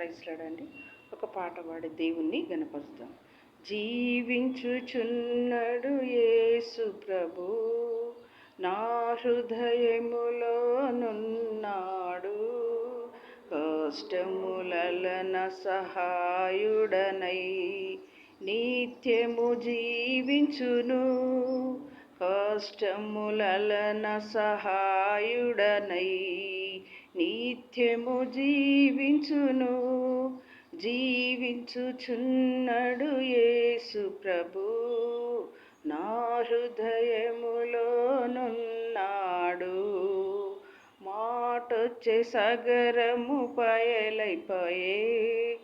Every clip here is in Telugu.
ప్రైజ్లాడండి ఒక పాట పాడి దేవుణ్ణి గణపరుద్దాం జీవించుచున్నడు యేసు ప్రభు నా హృదయములో నున్నాడు. కష్టములన సహాయుడనై నిత్యము జీవించును. కష్టములన సహాయుడనై నిత్యము జీవించును జీవించుచున్నడు యేసు ప్రభు. నా హృదయములోనున్నాడు మాటొచ్చే సగరము పయలైపోయే.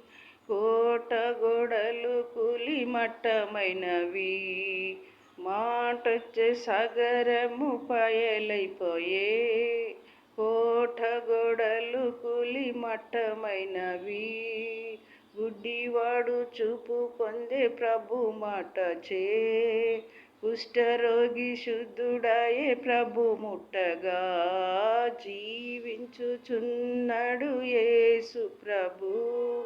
కోట గొడలు కులి మట్టమైనవి మాటొచ్చే సగరము పయలైపోయే. కోట పులి మట్టమైనవి గుడ్డివాడు చూపు పొందే ప్రభు మాట చే. కుష్ఠరోగి శుద్ధుడాయే ప్రభు ముట్టగా. జీవించుచున్నాడు యేసు ప్రభు.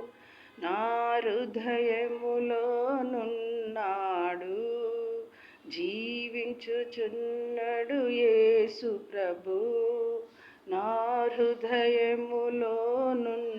నా హృదయములోనున్నాడు. జీవించుచున్నాడు యేసు ప్రభు. నా హృదయములో హృదయములోనున్నాడు